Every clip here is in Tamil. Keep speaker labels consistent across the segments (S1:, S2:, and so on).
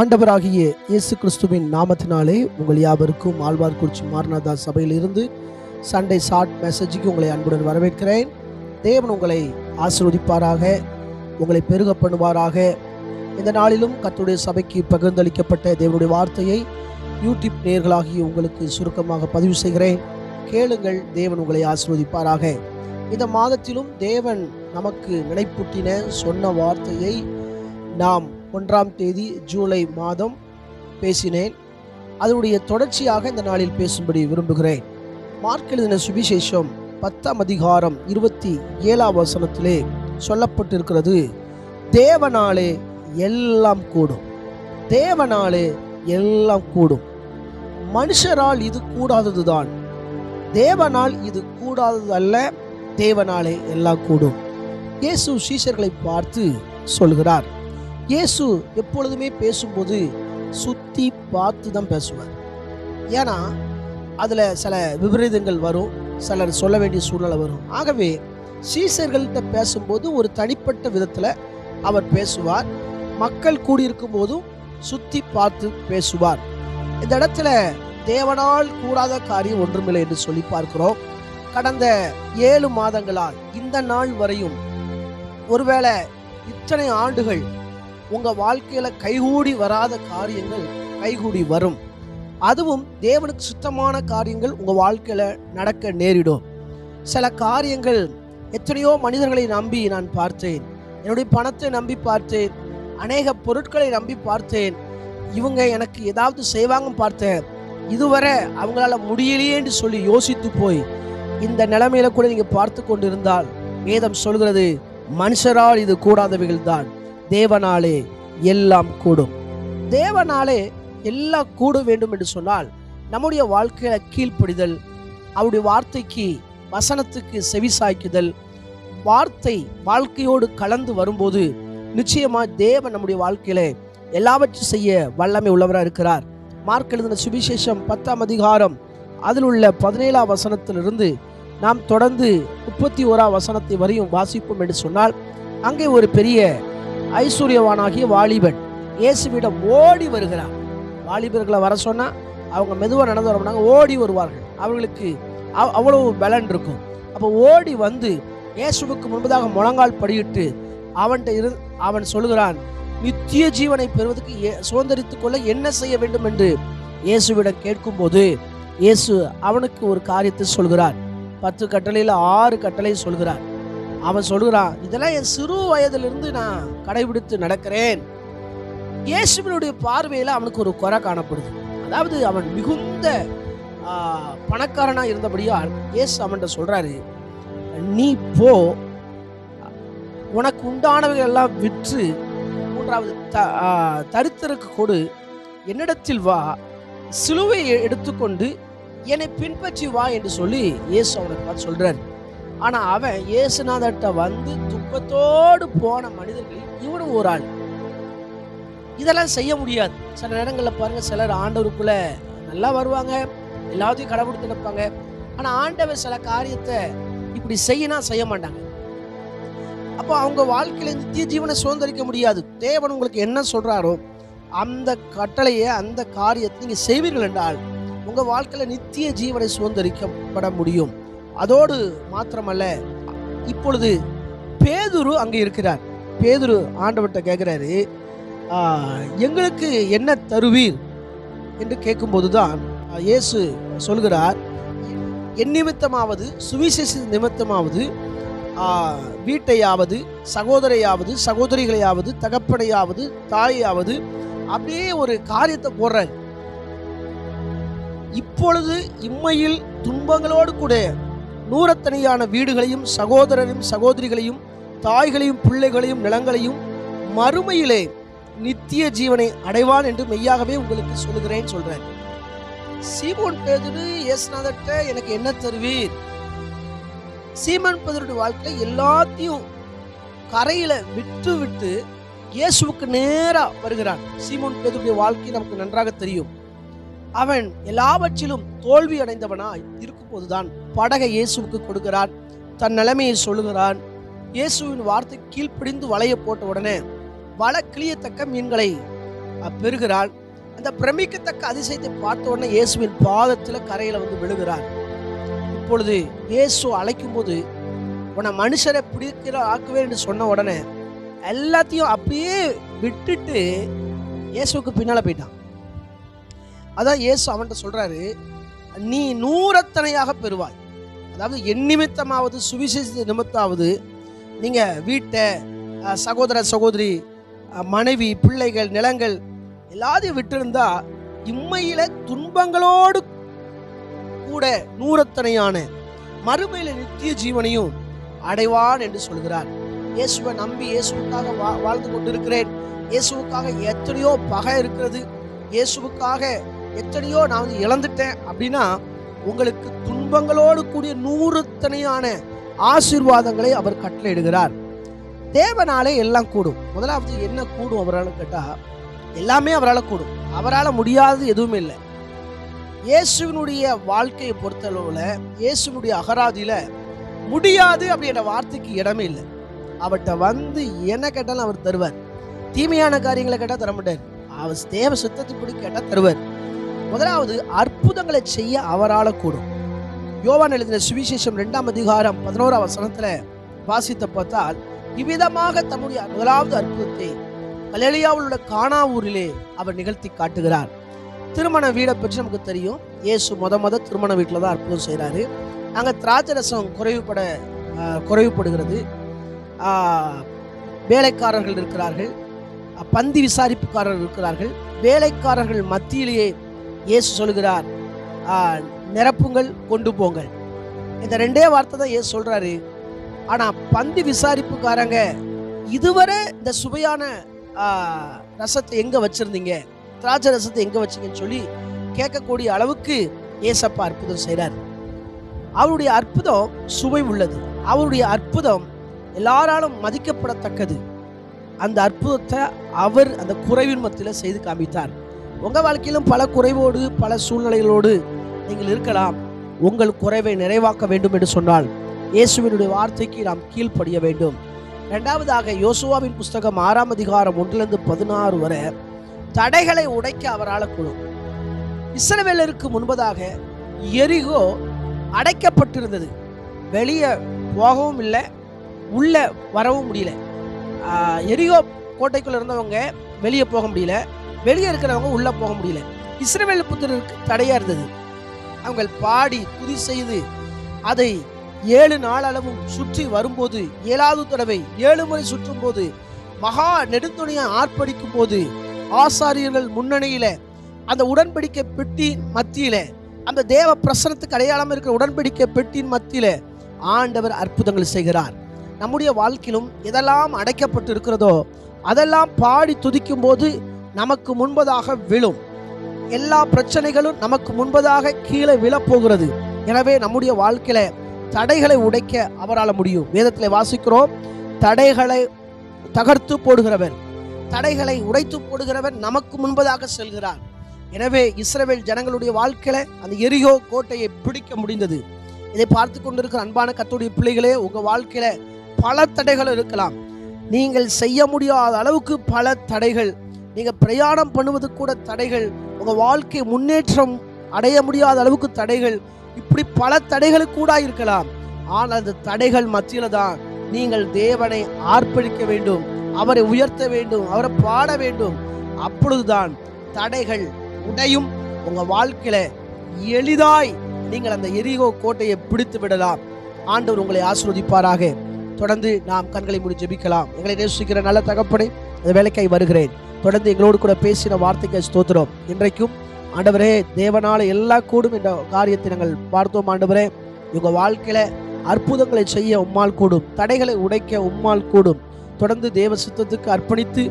S1: ஆண்டவராகிய இயேசு கிறிஸ்துவின் நாமத்தினாலே உங்கள் யாவருக்கும் ஆழ்வார்குறிச்சி மாரநாதா சபையிலிருந்து சண்டே ஷார்ட் மெசேஜுக்கு உங்களை அன்புடன் வரவேற்கிறேன். தேவன் உங்களை ஆசீர்வதிப்பாராக உங்களை பெருக பண்ணுவாராக. இந்த நாளிலும் கத்துடைய சபைக்கு பகிர்ந்தளிக்கப்பட்ட தேவனுடைய வார்த்தையை யூடியூப் நேர்களாகிய உங்களுக்கு சுருக்கமாக பதிவு செய்கிறேன். கேளுங்கள் தேவன் உங்களை ஆசிர்வதிப்பாராக. இந்த மாதத்திலும் தேவன் நமக்கு நினைப்பூட்டின சொன்ன வார்த்தையை நாம் ஒன்றாம் தேதி ஜூலை மாதம் பேசினேன். அதனுடைய தொடர்ச்சியாக இந்த நாளில் பேசும்படி விரும்புகிறேன். மார்க் எழுதின சுவிசேஷம் பத்தாம் அதிகாரம் இருபத்தி ஏழாம் வசனத்திலே சொல்லப்பட்டிருக்கிறது தேவனாலே எல்லாம் கூடும். தேவனாலே எல்லாம் கூடும். மனுஷரால் இது கூடாததுதான். தேவனால் இது கூடாதது அல்ல தேவனாலே எல்லாம் கூடும். இயேசு சீஷர்களை பார்த்து சொல்கிறார். இயேசு எப்பொழுதுமே பேசும்போது சுற்றி பார்த்து தான் பேசுவார். ஏன்னா அதில் சில விபரீதங்கள் வரும் சிலர் சொல்ல வேண்டிய சூழ்நிலை வரும். ஆகவே சீசர்கள்ட்ட பேசும்போது ஒரு தனிப்பட்ட விதத்தில் அவர் பேசுவார் மக்கள் கூடியிருக்கும் போதும் சுற்றி பார்த்து பேசுவார். இந்த இடத்துல தேவனால் கூடாத காரியம் ஒன்றுமில்லை என்று சொல்லி பார்க்கிறோம். கடந்த ஏழு மாதங்களால் இந்த நாள் வரையும் ஒருவேளை இத்தனை ஆண்டுகள் உங்கள் வாழ்க்கையில் கைகூடி வராத காரியங்கள் கைகூடி வரும். அதுவும் தேவனுக்கு சுத்தமான காரியங்கள் உங்கள் வாழ்க்கையில் நடக்க நேரிடும். சில காரியங்கள் எத்தனையோ மனிதர்களை நம்பி நான் பார்த்தேன். என்னுடைய பணத்தை நம்பி பார்த்தேன். அநேக பொருட்களை நம்பி பார்த்தேன். இவங்க எனக்கு ஏதாவது செய்வாங்க பார்த்தேன். இதுவரை அவங்களால முடியலையேன்னு சொல்லி யோசித்து போய் இந்த நிலைமையில கூட நீங்க பார்த்து கொண்டிருந்தால் வேதம் சொல்கிறது மனுஷரால் இது கூடாதவைகள் தான் தேவனாலே எல்லாம் கூடும். தேவனாலே எல்லாம் கூட வேண்டும் என்று சொன்னால் நம்முடைய வாழ்க்கையில கீழ்ப்படிதல் அவருடைய வார்த்தைக்கு வசனத்துக்கு செவிசாய்க்குதல் வார்த்தை வாழ்க்கையோடு கலந்து வரும்போது நிச்சயமா தேவன் நம்முடைய வாழ்க்கையில எல்லாவற்றையும் செய்ய வல்லமை உள்ளவராக இருக்கிறார். மார்க் எழுதின சுவிசேஷம் பத்தாம் அதிகாரம் அதில் உள்ள பதினேழாம் வசனத்திலிருந்து நாம் தொடர்ந்து முப்பத்தி ஓரா வசனத்தை வரையும் வாசிப்போம் என்று சொன்னால் அங்கே ஒரு பெரிய ஐஸ்வர்யவானாகிய வாலிபன். இயேசுவிடம் ஓடி வருகிறார். வாலிபர்களை வர சொன்னால் அவங்க மெதுவாக நடந்து வர மாட்டாங்க ஓடி வருவார்கள். அவர்களுக்கு அவ்- அவ்வளவு பலன் இருக்கும். அப்போ ஓடி வந்து இயேசுவுக்கு முன்பதாக முழங்கால் படியிட்டு அவன்கிட்ட இரு அவன் சொல்லுகிறான் நித்திய ஜீவனை பெறுவதற்கு ஏ- கொள்ள என்ன செய்ய வேண்டும்? என்று இயேசுவிடம் கேட்கும்போது இயேசு அவனுக்கு ஒரு காரியத்தை சொல்கிறார். பத்து கட்டளையில் ஆறு கட்டளை சொல்கிறார். அவன் சொல்கிறான் இதெல்லாம் என் சிறு வயதிலிருந்து நான் கடைபிடித்து நடக்கிறேன். இயேசுவினுடைய பார்வையில் அவனுக்கு ஒரு குறை காணப்படுது. அதாவது அவன் மிகுந்த பணக்காரனாக இருந்தபடியால் இயேசு அவன்கிட்ட சொல்கிறாரு நீ போ உனக்கு உண்டானவைகள் எல்லாம் விற்று மூன்றாவது த ஆ, கொடு என்னிடத்தில் வா சிலுவை எடுத்துக்கொண்டு என்னை பின்பற்றி வா என்று சொல்லி இயேசு அவனுக்கு பார்த்து சொல்கிறாரு ஆனா அவன் இயேசுநாதர்கிட்ட வந்து துக்கத்தோடு போன மனிதர்கள் இவனும் ஒரு ஆள். இதெல்லாம் செய்ய முடியாது. சில நேரங்களில் பாருங்க சிலர் ஆண்டவருக்குள்ள நல்லா வருவாங்க எல்லாத்தையும் கடைபிடித்து நிற்பாங்க. ஆனா ஆண்டவர் சில காரியத்தை இப்படி செய்யணும் செய்ய மாட்டாங்க. அப்போ அவங்க வாழ்க்கையில நித்திய ஜீவனை சுதந்திரிக்க முடியாது. தேவன் உங்களுக்கு என்ன சொல்றாரோ அந்த கட்டளையை அந்த காரியத்தை நீங்க செய்வீர்கள் என்றால் உங்க வாழ்க்கையில நித்திய ஜீவனை சுதந்திரிக்கப்பட முடியும். அதோடு மாத்திரமல்ல இப்பொழுது பேதுரு அங்கே இருக்கிறார். பேதுரு ஆண்டவர்கிட்ட கேட்குறாரு எங்களுக்கு என்ன தருவீர்? என்று கேட்கும்போது தான் இயேசு சொல்கிறார் என் நிமித்தமாவது சுவிசேஷ நிமித்தமாவது வீட்டையாவது சகோதரையாவது சகோதரிகளையாவது தகப்பனையாவது தாயாவது அப்படியே ஒரு காரியத்தை போடுறார். இப்பொழுது இம்மையில் துன்பங்களோடு கூட நூறத்தனையான வீடுகளையும் சகோதரரையும் சகோதரிகளையும் தாய்களையும் பிள்ளைகளையும் நிலங்களையும் மறுமையிலே நித்திய ஜீவனை அடைவான் என்று மெய்யாகவே உங்களுக்கு சொல்லுகிறேன் சொல்றேன். சீமோன் பேதுரு இயேசுநாதர்கிட்ட எனக்கு என்ன தருவீர்? சீமன் பேதருடைய வாழ்க்கை எல்லாத்தையும் கரையில விட்டு விட்டு இயேசுவுக்கு நேரா வருகிறான். சீமோன் பேதருடைய வாழ்க்கை நமக்கு நன்றாக தெரியும். அவன் எல்லாவற்றிலும் தோல்வி அடைந்தவனாய் இருக்கும்போதுதான் படகை இயேசுவுக்கு கொடுக்கிறான் தன் நிலைமையை சொல்லுகிறான். இயேசுவின் வார்த்தை கீழ்ப்பிடிந்து வலைய போட்ட உடனே வலை கிளியத்தக்க மீன்களை பெறுகிறான் பெறுகிறாள் அந்த பிரமிக்கத்தக்க அதிசயத்தை பார்த்த உடனே இயேசுவின் பாதத்தில் கரையில் வந்து விழுகிறார் இப்பொழுது இயேசு அழைக்கும் போது உன்னை மனுஷரை பிடிக்கிற ஆக்குவேன் என்று சொன்ன உடனே எல்லாத்தையும் அப்படியே விட்டுட்டு இயேசுவுக்கு பின்னால் போயிட்டான். அதான் இயேசு அவன்கிட்ட சொல்றாரு நீ நூறத்தனையாக பெறுவாய். அதாவது என் நிமித்தமாவது சுவிசேஷ நிமித்தாவது நீங்கள் வீட்டை சகோதர சகோதரி மனைவி பிள்ளைகள் நிலங்கள் எல்லாத்தையும் விட்டிருந்தா இம்மையில துன்பங்களோடு கூட நூறத்தனையான மறுமையில நித்திய ஜீவனையும் அடைவான் என்று சொல்கிறார். இயேசுவை நம்பி இயேசுவுக்காக வா வாழ்ந்து கொண்டிருக்கிறேன். இயேசுவுக்காக எத்தனையோ பகை இருக்கிறது. இயேசுவுக்காக எத்தனையோ நான் வந்து இழந்துட்டேன் அப்படின்னா உங்களுக்கு துன்பங்களோடு கூடிய நூறுத்தனையான ஆசீர்வாதங்களை அவர் கட்டளையிடுகிறார். தேவனாலே எல்லாம் கூடும். முதலாவது என்ன கூடும் அவரால் கேட்டால் எல்லாமே அவரால் கூடும். அவரால் முடியாதது எதுவுமே இல்லை. இயேசுவினுடைய வாழ்க்கையை பொறுத்தளவில் இயேசுவினுடைய அகராதியில் முடியாது அப்படின்ற வார்த்தைக்கு இடமே இல்லை. அவர்கிட்ட வந்து என்ன கேட்டாலும் அவர் தருவார். தீமையான காரியங்களை கேட்டால் தர மாட்டார். அவர் தேவ சுத்தத்துப்படி கேட்டால் தருவார். முதலாவது அற்புதங்களை செய்ய அவரால் கூடும். யோவான் எழுதின சுவிசேஷம் ரெண்டாம் அதிகாரம் பதினோராம் வசனத்தில் வாசித்த பார்த்தால் இவ்விதமாக தம்முடைய முதலாவது அற்புதத்தை கலேலியாவில் உள்ள கானாவூரிலே அவர் நிகழ்த்தி காட்டுகிறார். திருமண வீடை பற்றி நமக்கு தெரியும். இயேசு மொத மொத திருமண வீட்டில் தான் அற்புதம் செய்கிறாரு அங்கே திராட்சரசம் குறைவுபட குறைவுபடுகிறது. வேலைக்காரர்கள் இருக்கிறார்கள். பந்தி விசாரிப்புக்காரர்கள் இருக்கிறார்கள். வேலைக்காரர்கள் மத்தியிலேயே இயேசு சொல்கிறார் நிரப்புங்கள் கொண்டு போங்கள். இந்த ரெண்டே வார்த்தை தான் ஏசு சொல்கிறாரு ஆனால் பந்து விசாரிப்புக்காரங்க இதுவரை இந்த சுவையான ரசத்தை எங்கே வச்சிருந்தீங்க? திராட்சை ரசத்தை எங்கே வச்சீங்கன்னு சொல்லி கேட்கக்கூடிய அளவுக்கு ஏசப்பா அற்புதம் செய்கிறார் அவருடைய அற்புதம் சுவை உள்ளது. அவருடைய அற்புதம் எல்லாராலும் மதிக்கப்படத்தக்கது. அந்த அற்புதத்தை அவர் அந்த குறைவின் மத்தியில் செய்து காமித்தார். உங்கள் வாழ்க்கையிலும் பல குறைவோடு பல சூழ்நிலைகளோடு நீங்கள் இருக்கலாம். உங்கள் குறைவை நிறைவாக்க வேண்டும் என்று சொன்னால் இயேசுவினுடைய வார்த்தைக்கு நாம் கீழ்ப்படிய வேண்டும். இரண்டாவதாக யோசுவாவின் புஸ்தகம் ஆறாம் அதிகாரம் ஒன்றிலிருந்து பதினாறு வரை தடைகளை உடைக்க அவரால் கூடும் இஸ்ரவேலருக்கு முன்பதாக எரிகோ அடைக்கப்பட்டிருந்தது. வெளியே போகவும் இல்லை உள்ளே வரவும் முடியல. எரிகோ கோட்டைக்குள்ளே இருந்தவங்க வெளியே போக முடியல. வெளியே இருக்கிறவங்க உள்ளே போக முடியல. இஸ்ரவேல் புத்திரருக்கு தடையாக இருந்தது. அவங்க பாடி துதி செய்து அதை ஏழு நாள் அளவும் சுற்றி வரும்போது ஏழாவது தடவை ஏழு முறை சுற்றும் போது மகா நெடுந்துணையை ஆர்ப்பரிக்கும் போது ஆசாரியர்கள் முன்னணியில அந்த உடன்படிக்கை பெட்டி மத்தியில அந்த தேவ பிரசனத்துக்கு அடையாளம் இருக்கிற உடன்படிக்கை பெட்டியின் மத்தியில ஆண்டவர் அற்புதங்கள் செய்கிறார். நம்முடைய வாழ்க்கையிலும் எதெல்லாம் அடைக்கப்பட்டு இருக்கிறதோ அதெல்லாம் பாடி துதிக்கும் போது நமக்கு முன்பதாக விழும். எல்லா பிரச்சனைகளும் நமக்கு முன்பதாக கீழே விழப்போகிறது. எனவே நம்முடைய வாழ்க்கையில தடைகளை உடைக்க அவரால் முடியும். வேதத்தில் வாசிக்கிறோம் தடைகளை தகர்த்து போடுகிறவர் தடைகளை உடைத்து போடுகிறவர் நமக்கு முன்பதாக செல்கிறார் எனவே இஸ்ரவேல் ஜனங்களுடைய வாழ்க்கையில அந்த எரியோ கோட்டையை பிடிக்க முடிந்தது. இதை பார்த்து கொண்டிருக்கிற அன்பான கத்துடைய பிள்ளைகளே உங்க வாழ்க்கையில பல தடைகள் இருக்கலாம். நீங்கள் செய்ய முடியாத அளவுக்கு பல தடைகள் நீங்கள் பிரயாணம் பண்ணுவது கூட தடைகள். உங்கள் வாழ்க்கை முன்னேற்றம் அடைய முடியாத அளவுக்கு தடைகள். இப்படி பல தடைகள் கூட இருக்கலாம். ஆனால் அந்த தடைகள் மத்தியில் தான் நீங்கள் தேவனை ஆர்ப்பரிக்க வேண்டும். அவரை உயர்த்த வேண்டும். அவரை பாட வேண்டும். அப்பொழுதுதான் தடைகள் உடையும். உங்கள் வாழ்க்கையில எளிதாய் நீங்கள் அந்த எரிகோ கோட்டையை பிடித்து விடலாம். ஆண்டவர் உங்களை ஆசிர்வதிப்பாராக. தொடர்ந்து நாம் கண்களை முடி ஜெபிக்கலாம். எங்களை நேசிக்கிற நல்ல தகப்பனை இந்த வேலைக்காய் வருகிறேன். தொடர்ந்து எங்களோடு கூட பேசின வார்த்தைக்கு ஸ்தோத்திரம். இன்றைக்கும் ஆண்டவரே தேவனால எல்லா கூடும் என்ற காரியத்தை நாங்கள் பார்த்தோம். ஆண்டவரே உங்க வாழ்க்கையில அற்புதங்களை செய்ய உம்மால் கூடும். தடைகளை உடைக்க உம்மால் கூடும். தொடர்ந்து தேவ சித்தத்துக்கு அர்ப்பணித்து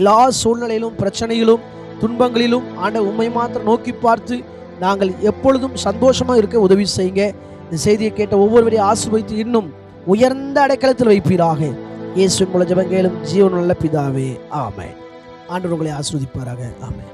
S1: எல்லா சூழ்நிலையிலும் பிரச்சனையிலும் துன்பங்களிலும் ஆண்ட உண்மை மாத்திரம் நோக்கி பார்த்து நாங்கள் எப்பொழுதும் சந்தோஷமா இருக்க உதவி செய்யுங்க. இந்த செய்தியை கேட்ட ஒவ்வொருவரையும் ஆசிர்வதித்து இன்னும் உயர்ந்த அடைக்கலத்தில் வைப்பீராக. இயேசு மூல ஜபங்கேலும் ஜீவனுள்ள பிதாவே. ஆமை ஆண்டவர் உங்களை ஆஸ்வதிப்பாராக ஆமாம்